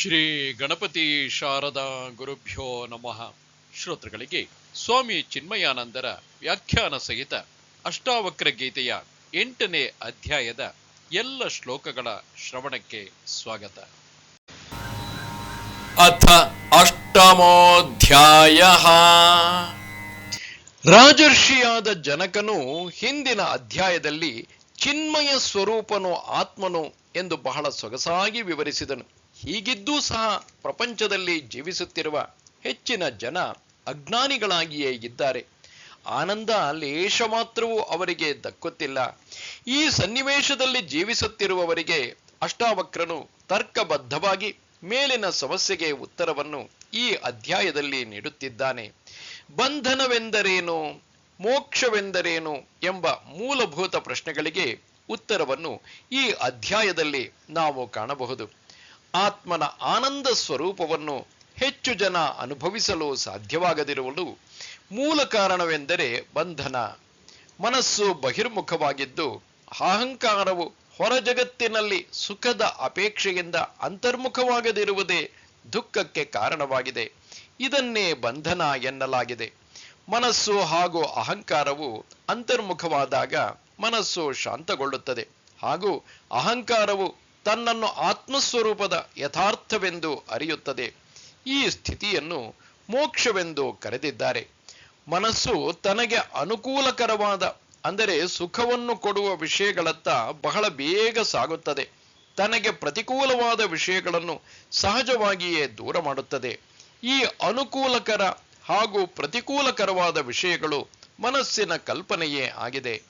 ಶ್ರೀ ಗಣಪತಿ ಶಾರದಾ ಗುರುಭ್ಯೋ ನಮಃ. ಶ್ರೋತೃಗಳಿಗೆ ಸ್ವಾಮಿ ಚಿನ್ಮಯಾನಂದರ ವ್ಯಾಖ್ಯಾನ ಸಹಿತ ಅಷ್ಟಾವಕ್ರ ಗೀತೆಯ ಎಂಟನೇ ಅಧ್ಯಾಯದ ಎಲ್ಲ ಶ್ಲೋಕಗಳ ಶ್ರವಣಕ್ಕೆ ಸ್ವಾಗತ. ಅಥ ಅಷ್ಟಮೋಧ್ಯಾಯ. ರಾಜರ್ಷಿಯಾದ ಜನಕನು ಹಿಂದಿನ ಅಧ್ಯಾಯದಲ್ಲಿ ಚಿನ್ಮಯ ಸ್ವರೂಪನು ಆತ್ಮನು ಎಂದು ಬಹಳ ಸೊಗಸಾಗಿ ವಿವರಿಸಿದನು. ಹೀಗಿದ್ದೂ ಸಹ ಪ್ರಪಂಚದಲ್ಲಿ ಜೀವಿಸುತ್ತಿರುವ ಹೆಚ್ಚಿನ ಜನ ಅಜ್ಞಾನಿಗಳಾಗಿಯೇ ಇದ್ದಾರೆ. ಆನಂದ ಲೇಷ ಮಾತ್ರವೂ ಅವರಿಗೆ ದಕ್ಕುತ್ತಿಲ್ಲ. ಈ ಸನ್ನಿವೇಶದಲ್ಲಿ ಜೀವಿಸುತ್ತಿರುವವರಿಗೆ ಅಷ್ಟಾವಕ್ರನು ತರ್ಕಬದ್ಧವಾಗಿ ಮೇಲಿನ ಸಮಸ್ಯೆಗೆ ಉತ್ತರವನ್ನು ಈ ಅಧ್ಯಾಯದಲ್ಲಿ ನೀಡುತ್ತಿದ್ದಾನೆ. ಬಂಧನವೆಂದರೇನು, ಮೋಕ್ಷವೆಂದರೇನು ಎಂಬ ಮೂಲಭೂತ ಪ್ರಶ್ನೆಗಳಿಗೆ ಉತ್ತರವನ್ನು ಈ ಅಧ್ಯಾಯದಲ್ಲಿ ನಾವು ಕಾಣಬಹುದು. ಆತ್ಮನ ಆನಂದ ಸ್ವರೂಪವನ್ನು ಹೆಚ್ಚು ಜನ ಅನುಭವಿಸಲು ಸಾಧ್ಯವಾಗದಿರುವುದು ಮೂಲ ಕಾರಣವೆಂದರೆ ಬಂಧನ. ಮನಸ್ಸು ಬಹಿರ್ಮುಖವಾಗಿದ್ದು ಅಹಂಕಾರವು ಹೊರ ಜಗತ್ತಿನಲ್ಲಿ ಸುಖದ ಅಪೇಕ್ಷೆಯಿಂದ ಅಂತರ್ಮುಖವಾಗದಿರುವುದೇ ದುಃಖಕ್ಕೆ ಕಾರಣವಾಗಿದೆ. ಇದನ್ನೇ ಬಂಧನ ಎನ್ನಲಾಗಿದೆ. ಮನಸ್ಸು ಹಾಗೂ ಅಹಂಕಾರವು ಅಂತರ್ಮುಖವಾದಾಗ ಮನಸ್ಸು ಶಾಂತಗೊಳ್ಳುತ್ತದೆ ಹಾಗೂ ಅಹಂಕಾರವು ತನ್ನನ್ನು ಆತ್ಮಸ್ವರೂಪದ ಯಥಾರ್ಥವೆಂದು ಅರಿಯುತ್ತದೆ. ಈ ಸ್ಥಿತಿಯನ್ನು ಮೋಕ್ಷವೆಂದು ಕರೆದಿದ್ದಾರೆ. ಮನಸ್ಸು ತನಗೆ ಅನುಕೂಲಕರವಾದ, ಅಂದರೆ ಸುಖವನ್ನು ಕೊಡುವ ವಿಷಯಗಳತ್ತ ಬಹಳ ಬೇಗ ಸಾಗುತ್ತದೆ. ತನಗೆ ಪ್ರತಿಕೂಲವಾದ ವಿಷಯಗಳನ್ನು ಸಹಜವಾಗಿಯೇ ದೂರ ಮಾಡುತ್ತದೆ. ಈ ಅನುಕೂಲಕರ ಹಾಗೂ ಪ್ರತಿಕೂಲಕರವಾದ ವಿಷಯಗಳು ಮನಸ್ಸಿನ ಕಲ್ಪನೆಯೇ ಆಗಿದೆ.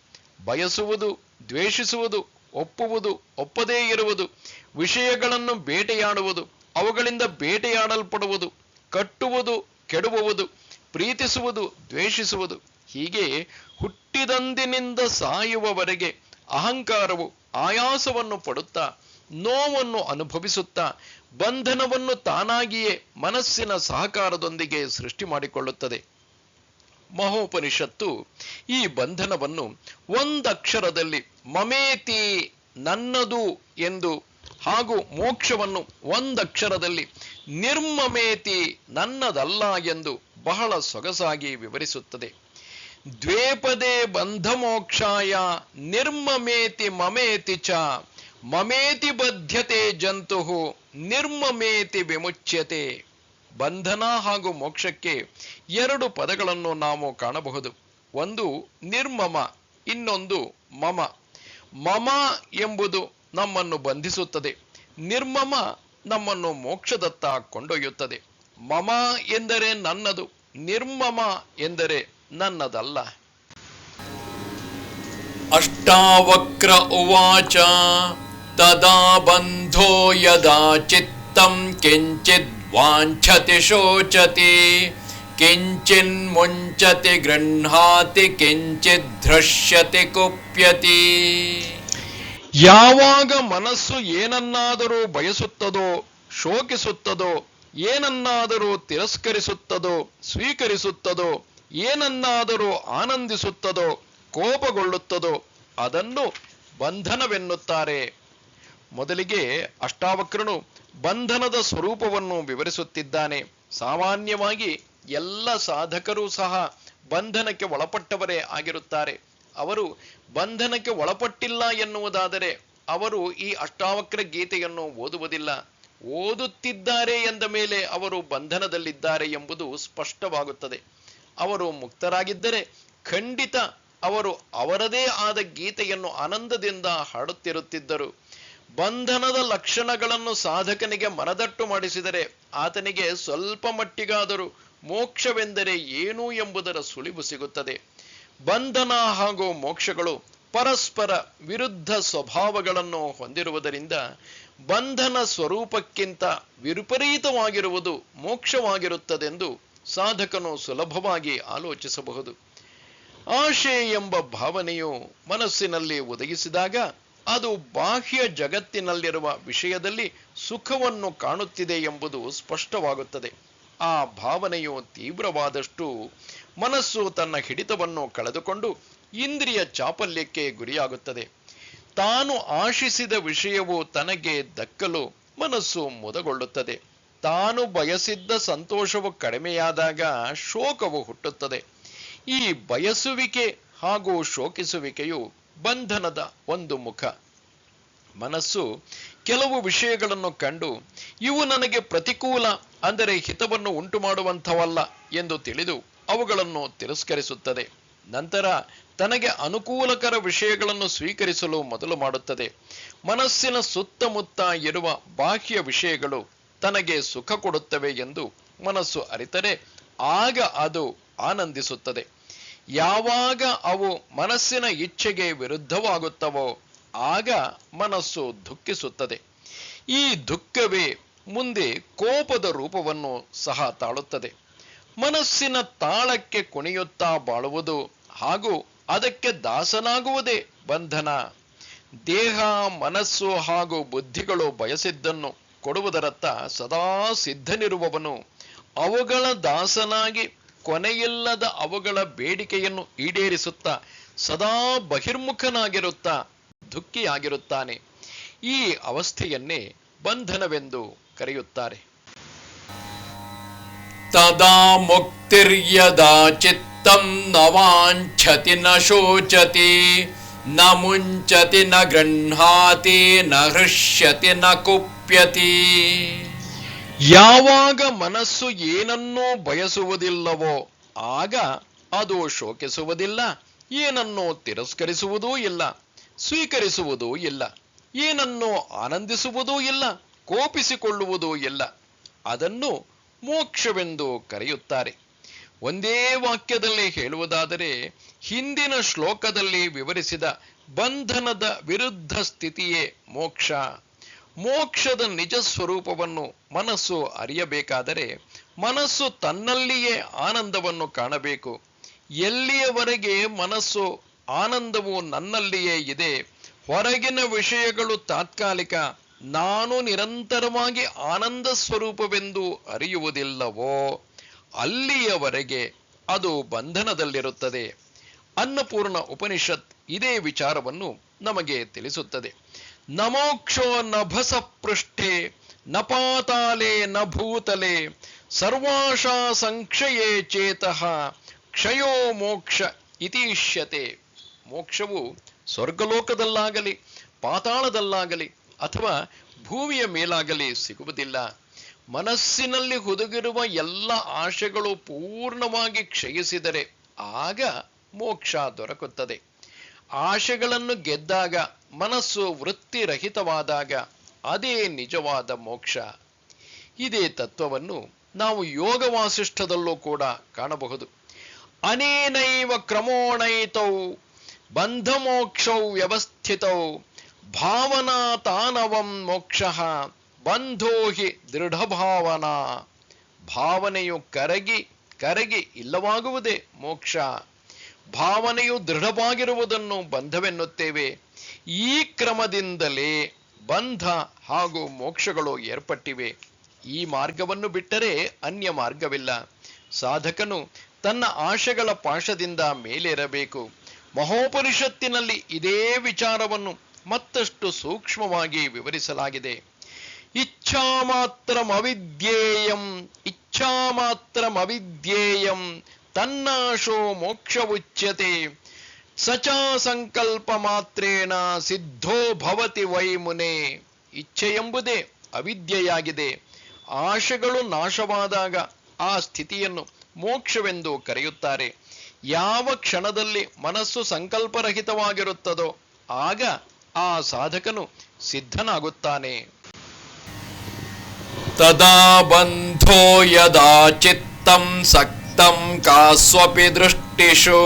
ಬಯಸುವುದು, ದ್ವೇಷಿಸುವುದು ಒಪ್ಪುವುದು, ಒಪ್ಪದೇ ಇರುವುದು, ವಿಷಯಗಳನ್ನು ಬೇಟೆಯಾಡುವುದು, ಅವುಗಳಿಂದ ಬೇಟೆಯಾಡಲ್ಪಡುವುದು, ಕಟ್ಟುವುದು ಕೆಡುವುದು ಪ್ರೀತಿಸುವುದು, ದ್ವೇಷಿಸುವುದು, ಹೀಗೆ ಹುಟ್ಟಿದಂದಿನಿಂದ ಸಾಯುವವರೆಗೆ ಅಹಂಕಾರವು ಆಯಾಸವನ್ನು ಪಡುತ್ತಾ, ನೋವನ್ನು ಅನುಭವಿಸುತ್ತಾ, ಬಂಧನವನ್ನು ತಾನಾಗಿಯೇ ಮನಸ್ಸಿನ ಸಹಕಾರದೊಂದಿಗೆ ಸೃಷ್ಟಿ ಮಾಡಿಕೊಳ್ಳುತ್ತದೆ. ಮಹೋಪನಿಷತ್ತು ಈ ಬಂಧನವನ್ನು ಒಂದಕ್ಷರದಲ್ಲಿ ಮಮೇತಿ ನನ್ನದು ಎಂದು ಹಾಗೂ ಮೋಕ್ಷವನ್ನು ಒಂದಕ್ಷರದಲ್ಲಿ ನಿರ್ಮಮೇತಿ ನನ್ನದಲ್ಲ ಎಂದು ಬಹಳ ಸೊಗಸಾಗಿ ವಿವರಿಸುತ್ತದೆ. ದ್ವೇಪದೇ ಬಂಧ ಮೋಕ್ಷಾಯ ನಿರ್ಮಮೇತಿ ಮಮೇತಿ ಚ ಮಮೇತಿ ಬದ್ಧತೆ ಜಂತು ನಿರ್ಮಮೇತಿ ವಿಮುಚ್ಯತೆ. ಬಂಧನ ಹಾಗೂ ಮೋಕ್ಷಕ್ಕೆ ಎರಡು ಪದಗಳನ್ನು ನಾವು ಕಾಣಬಹುದು. ಒಂದು ನಿರ್ಮಮ, ಇನ್ನೊಂದು ಮಮ. ಮಮ ಎಂಬುದು ನಮ್ಮನ್ನು ಬಂಧಿಸುತ್ತದೆ. ನಿರ್ಮಮ ನಮ್ಮನ್ನು ಮೋಕ್ಷದತ್ತ ಕೊಂಡೊಯ್ಯುತ್ತದೆ. ಮಮ ಎಂದರೆ ನನ್ನದು, ನಿರ್ಮಮ ಎಂದರೆ ನನ್ನದಲ್ಲ. ಅಷ್ಟಾವಕ್ರ ಉವಾಚ, ತದಾ ಬಂಧೋ ಯದಾ ಚಿತ್ತಂ ಕಿಂಚಿದ್ ವಾಂಛತಿ ಶೋಚತಿ ಕಿಂಚಿನ್ ಮುಂಚತಿ ಗೃಹಾತಿ ಕಿಂಚಿತ್ ಧೃಶ್ಯತಿ ಕುಪ್ಯತಿ ಯಾವಾಗ ಮನಸ್ಸು ಏನನ್ನಾದರೂ ಬಯಸುತ್ತದೋ, ಶೋಕಿಸುತ್ತದೋ, ಏನನ್ನಾದರೂ ತಿರಸ್ಕರಿಸುತ್ತದೋ, ಸ್ವೀಕರಿಸುತ್ತದೋ, ಏನನ್ನಾದರೂ ಆನಂದಿಸುತ್ತದೋ, ಕೋಪಗೊಳ್ಳುತ್ತದೋ, ಅದನ್ನು ಬಂಧನವೆನ್ನುತ್ತಾರೆ. ಮೊದಲಿಗೆ ಅಷ್ಟಾವಕ್ರನು ಬಂಧನದ ಸ್ವರೂಪವನ್ನು ವಿವರಿಸುತ್ತಿದ್ದಾನೆ. ಸಾಮಾನ್ಯವಾಗಿ ಎಲ್ಲ ಸಾಧಕರೂ ಸಹ ಬಂಧನಕ್ಕೆ ಒಳಪಟ್ಟವರೇ ಆಗಿರುತ್ತಾರೆ. ಅವರು ಬಂಧನಕ್ಕೆ ಒಳಪಟ್ಟಿಲ್ಲ ಎನ್ನುವುದಾದರೆ ಅವರು ಈ ಅಷ್ಟಾವಕ್ರ ಗೀತೆಯನ್ನು ಓದುವುದಿಲ್ಲ. ಓದುತ್ತಿದ್ದಾರೆ ಎಂದ ಮೇಲೆ ಅವರು ಬಂಧನದಲ್ಲಿದ್ದಾರೆ ಎಂಬುದು ಸ್ಪಷ್ಟವಾಗುತ್ತದೆ. ಅವರು ಮುಕ್ತರಾಗಿದ್ದರೆ ಖಂಡಿತ ಅವರು ಅವರದೇ ಆದ ಗೀತೆಯನ್ನು ಆನಂದದಿಂದ ಹಾಡುತ್ತಿರುತ್ತಿದ್ದರು. ಬಂಧನದ ಲಕ್ಷಣಗಳನ್ನು ಸಾಧಕನಿಗೆ ಮನದಟ್ಟು ಮಾಡಿಸಿದರೆ ಆತನಿಗೆ ಸ್ವಲ್ಪ ಮಟ್ಟಿಗಾದರೂ ಮೋಕ್ಷವೆಂದರೆ ಏನು ಎಂಬುದರ ಸುಳಿವು ಸಿಗುತ್ತದೆ. ಬಂಧನ ಹಾಗೂ ಮೋಕ್ಷಗಳು ಪರಸ್ಪರ ವಿರುದ್ಧ ಸ್ವಭಾವಗಳನ್ನು ಹೊಂದಿರುವುದರಿಂದ ಬಂಧನ ಸ್ವರೂಪಕ್ಕಿಂತ ವಿಪರೀತವಾಗಿರುವುದು ಮೋಕ್ಷವಾಗಿರುತ್ತದೆಂದು ಸಾಧಕನು ಸುಲಭವಾಗಿ ಆಲೋಚಿಸಬಹುದು. ಆಶೆ ಎಂಬ ಭಾವನೆಯು ಮನಸ್ಸಿನಲ್ಲಿ ಒದಗಿಸಿದಾಗ ಅದು ಬಾಹ್ಯ ಜಗತ್ತಿನಲ್ಲಿರುವ ವಿಷಯದಲ್ಲಿ ಸುಖವನ್ನು ಕಾಣುತ್ತಿದೆ ಎಂಬುದು ಸ್ಪಷ್ಟವಾಗುತ್ತದೆ. ಆ ಭಾವನೆಯು ತೀವ್ರವಾದಷ್ಟು ಮನಸ್ಸು ತನ್ನ ಹಿಡಿತವನ್ನು ಕಳೆದುಕೊಂಡು ಇಂದ್ರಿಯ ಚಾಪಲ್ಯಕ್ಕೆ ಗುರಿಯಾಗುತ್ತದೆ. ತಾನು ಆಶಿಸಿದ ವಿಷಯವು ತನಗೆ ದಕ್ಕಲು ಮನಸ್ಸು ಮುದಗೊಳ್ಳುತ್ತದೆ. ತಾನು ಬಯಸಿದ್ದ ಸಂತೋಷವು ಕಡಿಮೆಯಾದಾಗ ಶೋಕವು ಹುಟ್ಟುತ್ತದೆ. ಈ ಬಯಸುವಿಕೆ ಹಾಗೂ ಶೋಕಿಸುವಿಕೆಯು ಬಂಧನದ ಒಂದು ಮುಖ. ಮನಸ್ಸು ಕೆಲವು ವಿಷಯಗಳನ್ನು ಕಂಡು, ಇವು ನನಗೆ ಪ್ರತಿಕೂಲ, ಅಂದರೆ ಹಿತವನ್ನು ಉಂಟು ಮಾಡುವಂಥವಲ್ಲ ಎಂದು ತಿಳಿದು ಅವುಗಳನ್ನು ತಿರಸ್ಕರಿಸುತ್ತದೆ. ನಂತರ ತನಗೆ ಅನುಕೂಲಕರ ವಿಷಯಗಳನ್ನು ಸ್ವೀಕರಿಸಲು ಮೊದಲು ಮಾಡುತ್ತದೆ. ಮನಸ್ಸಿನ ಸುತ್ತಮುತ್ತ ಇರುವ ಬಾಹ್ಯ ವಿಷಯಗಳು ತನಗೆ ಸುಖ ಕೊಡುತ್ತವೆ ಎಂದು ಮನಸ್ಸು ಅರಿತರೆ, ಆಗ ಅದು ಆನಂದಿಸುತ್ತದೆ. ಯಾವಾಗ ಅವು ಮನಸ್ಸಿನ ಇಚ್ಛೆಗೆ ವಿರುದ್ಧವಾಗುತ್ತವೋ ಆಗ ಮನಸ್ಸು ದುಃಖಿಸುತ್ತದೆ. ಈ ದುಃಖವೇ ಮುಂದೆ ಕೋಪದ ರೂಪವನ್ನು ಸಹ ತಾಳುತ್ತದೆ. ಮನಸ್ಸಿನ ತಾಳಕ್ಕೆ ಕುಣಿಯುತ್ತಾ ಬಾಳುವುದು ಹಾಗೂ ಅದಕ್ಕೆ ದಾಸನಾಗುವುದೇ ಬಂಧನ. ದೇಹ, ಮನಸ್ಸು ಹಾಗೂ ಬುದ್ಧಿಗಳು ಬಯಸಿದ್ದನ್ನು ಕೊಡುವುದರತ್ತ ಸದಾ ಸಿದ್ಧನಿರುವವನು ಅವುಗಳ ದಾಸನಾಗಿ ಕೊನೆಯಿಲ್ಲದ ಅವುಗಳ ಬೇಡಿಕೆಯನ್ನು ಈಡೇರಿಸುತ್ತ, ಸದಾ ಬಹಿರ್ಮುಖನಾಗಿರುತ್ತ, ದುಃಖಿಯಾಗಿರುತ್ತಾನೆ. ಈ ಅವಸ್ಥೆಯನ್ನೇ ಬಂಧನವೆಂದು ಕರೆಯುತ್ತಾರೆ. ತದಾ ಮುಕ್ತಿರ್ಯದ ಚಿತ್ತಂ ನ ವಾಂಛತಿ ನ ಶೋಚತಿ, ನ ಮುಂಚತಿ ನ ಗೃಹಾತಿ ನ ಹೃಷ್ಯತಿ ನ ಕುಪ್ಯತಿ. ಯಾವಾಗ ಮನಸ್ಸು ಏನನ್ನೂ ಬಯಸುವುದಿಲ್ಲವೋ ಆಗ ಅದು ಶೋಕಿಸುವುದಿಲ್ಲ, ಏನನ್ನೂ ತಿರಸ್ಕರಿಸುವುದೂ ಇಲ್ಲ, ಸ್ವೀಕರಿಸುವುದೂ ಇಲ್ಲ, ಏನನ್ನೂ ಆನಂದಿಸುವುದೂ ಇಲ್ಲ, ಕೋಪಿಸಿಕೊಳ್ಳುವುದೂ ಇಲ್ಲ. ಅದನ್ನು ಮೋಕ್ಷವೆಂದು ಕರೆಯುತ್ತಾರೆ. ಒಂದೇ ವಾಕ್ಯದಲ್ಲಿ ಹೇಳುವುದಾದರೆ, ಹಿಂದಿನ ಶ್ಲೋಕದಲ್ಲಿ ವಿವರಿಸಿದ ಬಂಧನದ ವಿರುದ್ಧ ಸ್ಥಿತಿಯೇ ಮೋಕ್ಷ. ಮೋಕ್ಷದ ನಿಜ ಸ್ವರೂಪವನ್ನು ಮನಸ್ಸು ಅರಿಯಬೇಕಾದರೆ ಮನಸ್ಸು ತನ್ನಲ್ಲಿಯೇ ಆನಂದವನ್ನು ಕಾಣಬೇಕು. ಎಲ್ಲಿಯವರೆಗೆ ಮನಸ್ಸು ಆನಂದವು ನನ್ನಲ್ಲಿಯೇ ಇದೆ, ಹೊರಗಿನ ವಿಷಯಗಳು ತಾತ್ಕಾಲಿಕ, ನಾನು ನಿರಂತರವಾಗಿ ಆನಂದ ಸ್ವರೂಪವೆಂದು ಅರಿಯುವುದಿಲ್ಲವೋ, ಅಲ್ಲಿಯವರೆಗೆ ಅದು ಬಂಧನದಲ್ಲಿರುತ್ತದೆ. ಅನ್ನಪೂರ್ಣ ಉಪನಿಷತ್ ಇದೇ ವಿಚಾರವನ್ನು ನಮಗೆ ತಿಳಿಸುತ್ತದೆ. ನಮೋಕ್ಷೋ ನಭಸ ಪೃಷ್ಠೆ, ನ ಪಾತಾಲೆ ನ ಭೂತಲೆ, ಸರ್ವಾಶಾ ಸಂಕ್ಷಯೇ ಚೇತಃ, ಕ್ಷಯೋ ಮೋಕ್ಷ ಇತೀಷ್ಯತೆ. ಮೋಕ್ಷವು ಸ್ವರ್ಗಲೋಕದಲ್ಲಾಗಲಿ, ಪಾತಾಳದಲ್ಲಾಗಲಿ ಅಥವಾ ಭೂಮಿಯ ಮೇಲಾಗಲಿ ಸಿಗುವುದಿಲ್ಲ. ಮನಸ್ಸಿನಲ್ಲಿ ಹುದುಗಿರುವ ಎಲ್ಲ ಆಶೆಗಳು ಪೂರ್ಣವಾಗಿ ಕ್ಷಯಿಸಿದರೆ ಆಗ ಮೋಕ್ಷ ದೊರಕುತ್ತದೆ. ಆಶೆಗಳನ್ನು ಗೆದ್ದಾಗ, ಮನಸ್ಸು ವೃತ್ತಿರಹಿತವಾದಾಗ ಅದೇ ನಿಜವಾದ ಮೋಕ್ಷ. ಇದೇ ತತ್ವವನ್ನು ನಾವು ಯೋಗ ವಾಸಿಷ್ಠದಲ್ಲೂ ಕೂಡ ಕಾಣಬಹುದು. ಅನೇನೈವ ಕ್ರಮೋಣೈತೌ, ಬಂಧಮೋಕ್ಷೌ ವ್ಯವಸ್ಥಿತೌ, ಭಾವನಾ ತಾನವಂ ಮೋಕ್ಷ, ಬಂಧೋ ಹಿ ದೃಢ ಭಾವನಾ ಭಾವನೆಯು ಕರಗಿ ಕರಗಿ ಇಲ್ಲವಾಗುವುದೇ ಮೋಕ್ಷ. ಭಾವನೆಯು ದೃಢವಾಗಿರುವುದನ್ನು ಬಂಧವೆನ್ನುತ್ತೇವೆ. ಈ ಕ್ರಮದಿಂದಲೇ ಬಂಧ ಹಾಗೂ ಮೋಕ್ಷಗಳು ಏರ್ಪಟ್ಟಿವೆ. ಈ ಮಾರ್ಗವನ್ನು ಬಿಟ್ಟರೆ ಅನ್ಯ ಮಾರ್ಗವಿಲ್ಲ. ಸಾಧಕನು ತನ್ನ ಆಶೆಗಳ ಪಾಶದಿಂದ ಮೇಲೇರಬೇಕು. ಮಹೋಪನಿಷತ್ತಿನಲ್ಲಿ ಇದೇ ವಿಚಾರವನ್ನು ಮತ್ತಷ್ಟು ಸೂಕ್ಷ್ಮವಾಗಿ ವಿವರಿಸಲಾಗಿದೆ. ಇಚ್ಛಾ ಮಾತ್ರ ಅವಿದ್ಯೇಯಂ ಇಚ್ಛಾ ಮಾತ್ರ ಇಚ್ಛಾಮಾತ್ರಮವಿದ್ಯೇಯಂ ತನ್ನಾಶೋ ಮೋಕ್ಷವುಚ್ಯತೆ. ಸಚಾ ಸಂಕಲ್ಪ ಮಾತ್ರೇಣ ಸಿದ್ಧೋ ಭವತಿ ವೈ ಮುನೆ. ಇಚ್ಛೆ ಎಂಬುದೇ ಅವಿದ್ಯೆಯಾಗಿದೆ. ಆಶೆಗಳು ನಾಶವಾದಾಗ ಆ ಸ್ಥಿತಿಯನ್ನು ಮೋಕ್ಷವೆಂದು ಕರೆಯುತ್ತಾರೆ. ಯಾವ ಕ್ಷಣದಲ್ಲಿ ಮನಸ್ಸು ಸಂಕಲ್ಪರಹಿತವಾಗಿರುತ್ತದೋ ಆಗ ಆ ಸಾಧಕನು ಸಿದ್ಧನಾಗುತ್ತಾನೆ. ತದಾ ಬಂಧೋ ಯದಾ ಚಿತ್ತಂ ಸಕ್ चित्तं सक्तं कास्वपि दृष्टिषु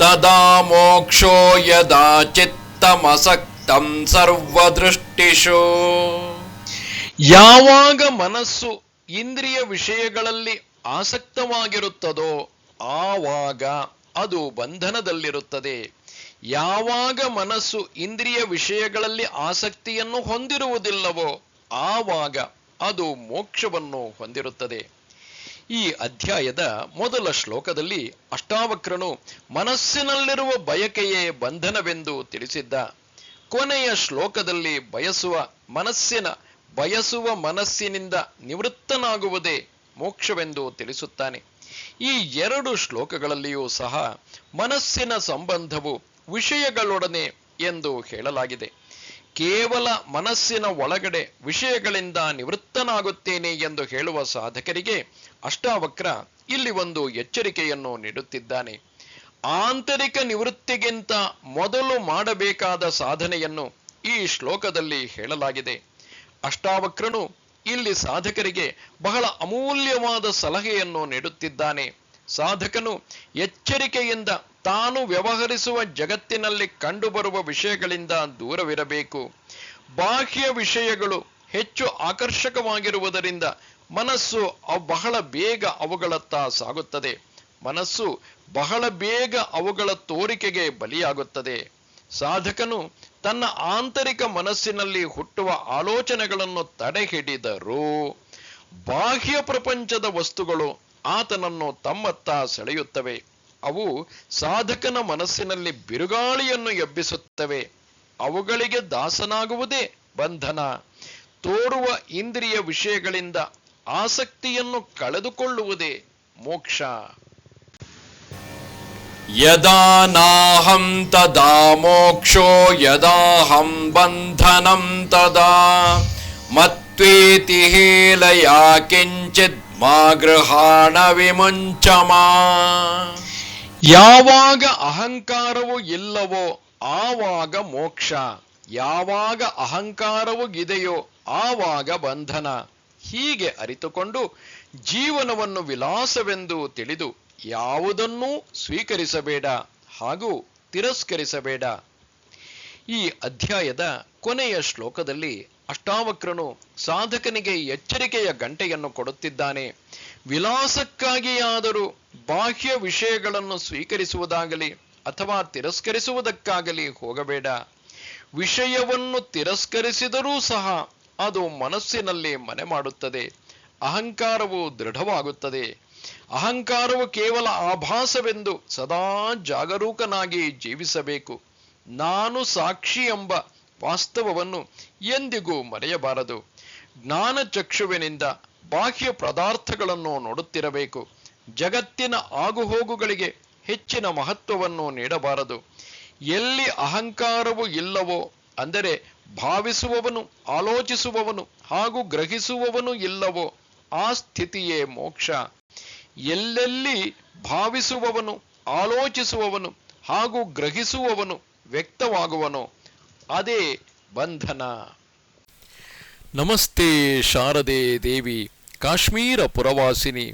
तदा मोक्षो यदा चित्तमसक्तं सर्वदृष्टिषु ಯಾವಾಗ ಮನಸ್ಸು ಇಂದ್ರಿಯ ವಿಷಯಗಳಲ್ಲಿ ಆಸಕ್ತವಾಗಿರುತ್ತದೋ ಆವಾಗ ಅದು ಬಂಧನದಲ್ಲಿರುತ್ತದೆ ಯಾವಾಗ ಮನಸ್ಸು ಇಂದ್ರಿಯ ವಿಷಯಗಳಲ್ಲಿ ಆಸಕ್ತಿಯನ್ನು ಹೊಂದಿರುವುದಿಲ್ಲವೋ ಆವಾಗ ಅದು ಮೋಕ್ಷವನ್ನು ಹೊಂದಿರುತ್ತದೆ ಈ ಅಧ್ಯಾಯದ ಮೊದಲ ಶ್ಲೋಕದಲ್ಲಿ ಅಷ್ಟಾವಕ್ರನು ಮನಸ್ಸಿನಲ್ಲಿರುವ ಬಯಕೆಯೇ ಬಂಧನವೆಂದು ತಿಳಿಸಿದ್ದ. ಕೊನೆಯ ಶ್ಲೋಕದಲ್ಲಿ ಬಯಸುವ ಮನಸ್ಸಿನ, ಬಯಸುವ ಮನಸ್ಸಿನಿಂದ ನಿವೃತ್ತನಾಗುವುದೇ ಮೋಕ್ಷವೆಂದು ತಿಳಿಸುತ್ತಾನೆ. ಈ ಎರಡು ಶ್ಲೋಕಗಳಲ್ಲಿಯೂ ಸಹ ಮನಸ್ಸಿನ ಸಂಬಂಧವು ವಿಷಯಗಳೊಡನೆ ಎಂದು ಹೇಳಲಾಗಿದೆ. ಕೇವಲ ಮನಸ್ಸಿನ ಒಳಗಡೆ ವಿಷಯಗಳಿಂದ ನಿವೃತ್ತನಾಗುತ್ತೇನೆ ಎಂದು ಹೇಳುವ ಸಾಧಕರಿಗೆ ಅಷ್ಟಾವಕ್ರ ಇಲ್ಲಿ ಒಂದು ಎಚ್ಚರಿಕೆಯನ್ನು ನೀಡುತ್ತಿದ್ದಾನೆ. ಆಂತರಿಕ ನಿವೃತ್ತಿಗಿಂತ ಮೊದಲು ಮಾಡಬೇಕಾದ ಸಾಧನೆಯನ್ನು ಈ ಶ್ಲೋಕದಲ್ಲಿ ಹೇಳಲಾಗಿದೆ. ಅಷ್ಟಾವಕ್ರನು ಇಲ್ಲಿ ಸಾಧಕರಿಗೆ ಬಹಳ ಅಮೂಲ್ಯವಾದ ಸಲಹೆಯನ್ನು ನೀಡುತ್ತಿದ್ದಾನೆ. ಸಾಧಕನು ಎಚ್ಚರಿಕೆಯಿಂದ ತಾನು ವ್ಯವಹರಿಸುವ ಜಗತ್ತಿನಲ್ಲಿ ಕಂಡುಬರುವ ವಿಷಯಗಳಿಂದ ದೂರವಿರಬೇಕು. ಬಾಹ್ಯ ವಿಷಯಗಳು ಹೆಚ್ಚು ಆಕರ್ಷಕವಾಗಿರುವುದರಿಂದ ಮನಸ್ಸು ಬಹಳ ಬೇಗ ಅವುಗಳತ್ತ ಸಾಗುತ್ತದೆ. ಮನಸ್ಸು ಬಹಳ ಬೇಗ ಅವುಗಳ ತೋರಿಕೆಗೆ ಬಲಿಯಾಗುತ್ತದೆ. ಸಾಧಕನು ತನ್ನ ಆಂತರಿಕ ಮನಸ್ಸಿನಲ್ಲಿ ಹುಟ್ಟುವ ಆಲೋಚನೆಗಳನ್ನು ತಡೆಹಿಡಿದರೂ ಬಾಹ್ಯ ಪ್ರಪಂಚದ ವಸ್ತುಗಳು ಆತನನ್ನು ತಮ್ಮತ್ತ ಸೆಳೆಯುತ್ತವೆ. ಅವು ಸಾಧಕನ ಮನಸ್ಸಿನಲ್ಲಿ ಬಿರುಗಾಳಿಯನ್ನು ಎಬ್ಬಿಸುತ್ತವೆ. ಅವುಗಳಿಗೆ ದಾಸನಾಗುವುದೇ ಬಂಧನ. ತೋರುವ ಇಂದ್ರಿಯ ವಿಷಯಗಳಿಂದ ಆಸಕ್ತಿಯನ್ನು ಕಳೆದುಕೊಳ್ಳುವುದೇ ಮೋಕ್ಷ. ಯದಾ ನಾಹಂ ತದಾ ಮೋಕ್ಷೋ ಯದಾಹಂ ಬಂಧನಂ ತದಾ. ಮತ್ವೇತಿ ಹೇಲಯ ಕಿಂಚಿತ್ ಮಾ ಗೃಹಾಣ ವಿಮುಂಚಮಾ. ಯಾವಾಗ ಅಹಂಕಾರವು ಇಲ್ಲವೋ ಆವಾಗ ಮೋಕ್ಷ. ಯಾವಾಗ ಅಹಂಕಾರವು ಇದೆಯೋ ಆವಾಗ ಬಂಧನ. ಹೀಗೆ ಅರಿತುಕೊಂಡು ಜೀವನವನ್ನು ವಿಲಾಸವೆಂದು ತಿಳಿದು ಯಾವುದನ್ನೂ ಸ್ವೀಕರಿಸಬೇಡ ಹಾಗೂ ತಿರಸ್ಕರಿಸಬೇಡ. ಈ ಅಧ್ಯಾಯದ ಕೊನೆಯ ಶ್ಲೋಕದಲ್ಲಿ ಅಷ್ಟಾವಕ್ರನು ಸಾಧಕನಿಗೆ ಎಚ್ಚರಿಕೆಯ ಗಂಟೆಯನ್ನು ಕೊಡುತ್ತಿದ್ದಾನೆ. ವಿಲಾಸಕ್ಕಾಗಿಯಾದರೂ ಬಾಹ್ಯ ವಿಷಯಗಳನ್ನು ಸ್ವೀಕರಿಸುವುದಾಗಲಿ ಅಥವಾ ತಿರಸ್ಕರಿಸುವುದಕ್ಕಾಗಲಿ ಹೋಗಬೇಡ. ವಿಷಯವನ್ನು ತಿರಸ್ಕರಿಸಿದರೂ ಸಹ ಅದು ಮನಸ್ಸಿನಲ್ಲಿ ಮನೆ ಮಾಡುತ್ತದೆ. ಅಹಂಕಾರವು ದೃಢವಾಗುತ್ತದೆ. ಅಹಂಕಾರವು ಕೇವಲ ಆಭಾಸವೆಂದು ಸದಾ ಜಾಗರೂಕನಾಗಿ ಜೀವಿಸಬೇಕು. ನಾನು ಸಾಕ್ಷಿ ಎಂಬ ವಾಸ್ತವವನ್ನು ಎಂದಿಗೂ ಮರೆಯಬಾರದು. ಜ್ಞಾನ ಚಕ್ಷುವಿನಿಂದ ಬಾಹ್ಯ ಪದಾರ್ಥಗಳನ್ನು ನೋಡುತ್ತಿರಬೇಕು. ಜಗತ್ತಿನ ಆಗುಹೋಗುಗಳಿಗೆ ಹೆಚ್ಚಿನ ಮಹತ್ವವನ್ನು ನೀಡಬಾರದು. ಎಲ್ಲಿ ಅಹಂಕಾರವು ಇಲ್ಲವೋ, ಅಂದರೆ ಭಾವಿಸುವವನು, ಆಲೋಚಿಸುವವನು ಹಾಗೂ ಗ್ರಹಿಸುವವನು ಇಲ್ಲವೋ, ಆ ಸ್ಥಿತಿಯೇ ಮೋಕ್ಷ. ಎಲ್ಲೆಲ್ಲಿ ಭಾವಿಸುವವನು, ಆಲೋಚಿಸುವವನು ಹಾಗೂ ಗ್ರಹಿಸುವವನು ವ್ಯಕ್ತವಾಗುವನು, ಅದೇ ಬಂಧನ. ನಮಸ್ತೆ ಶಾರದೆ ದೇವಿ, ಕಾಶ್ಮೀರ ಪುರವಾಸಿನಿ.